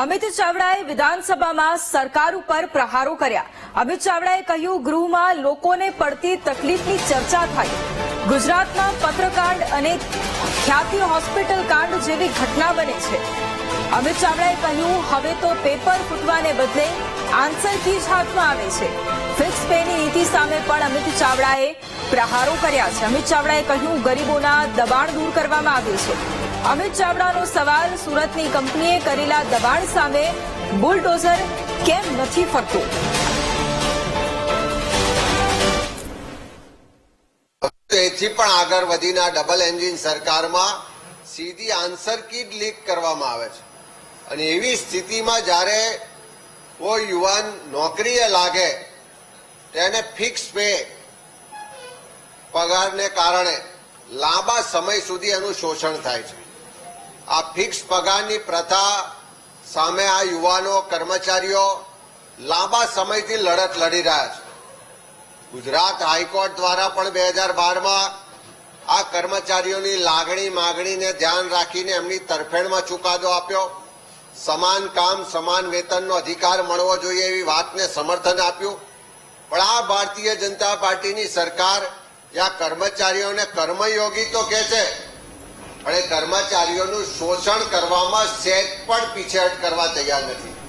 અમિત ચાવડાએ વિધાનસભામાં સરકાર ઉપર પ્રહારો કર્યા. અમિત ચાવડાએ કહ્યું, ગૃહમાં લોકોને પડતી તકલીફની ચર્ચા થઈ. ગુજરાતમાં પત્રકાંડ અને ખ્યાતિ હોસ્પિટલ કાંડ જેવી ઘટના બને છે. અમિત ચાવડાએ કહ્યું, હવે તો પેપર ફૂટવાને બદલે આન્સર કી જ હાથમાં આવે છે. ફિક્સ પેની નીતિ સામે પણ અમિત ચાવડાએ પ્રહારો કર્યા છે. અમિત ચાવડાએ કહ્યું, ગરીબોના દબાણ દૂર કરવામાં આવ્યું છે. અમિત ચાવડાનો સવાલ સુરતની કંપનીએ કરેલા દબાણ સામે બુલડોઝર કેમ નથી ફરતું? એથી પણ આગળ વધીને ડબલ એન્જિન સરકારમાં સીધી આન્સર કીટ લીક કરવામાં આવે છે. અને એવી સ્થિતિમાં જ્યારે કોઈ યુવાન નોકરીએ લાગે, તેને ફિક્સ પે પગારને કારણે લાંબા સમય સુધી એનું શોષણ થાય છે. આ ફિક્સ પગારની પ્રથા સામે આ યુવાનો, કર્મચારીઓ લાંબા સમયથી લડત લડી રહ્યા છે. ગુજરાત હાઈકોર્ટ દ્વારા પણ બે હજાર બારમાં આ કર્મચારીઓની લાગણી માગણીને ધ્યાન રાખીને એમની તરફેણમાં ચુકાદો આપ્યો. સમાન કામ, સમાન વેતનનો અધિકાર મળવો જોઈએ એવી વાતને સમર્થન આપ્યું. પણ આ ભારતીય જનતા પાર્ટીની સરકાર યા કર્મચારીઓને કર્મયોગી તો કહે છે એ કર્મચારીઓનું શોષણ કરવામાં સેટ પણ પીછેહટ કરવા તૈયાર નથી.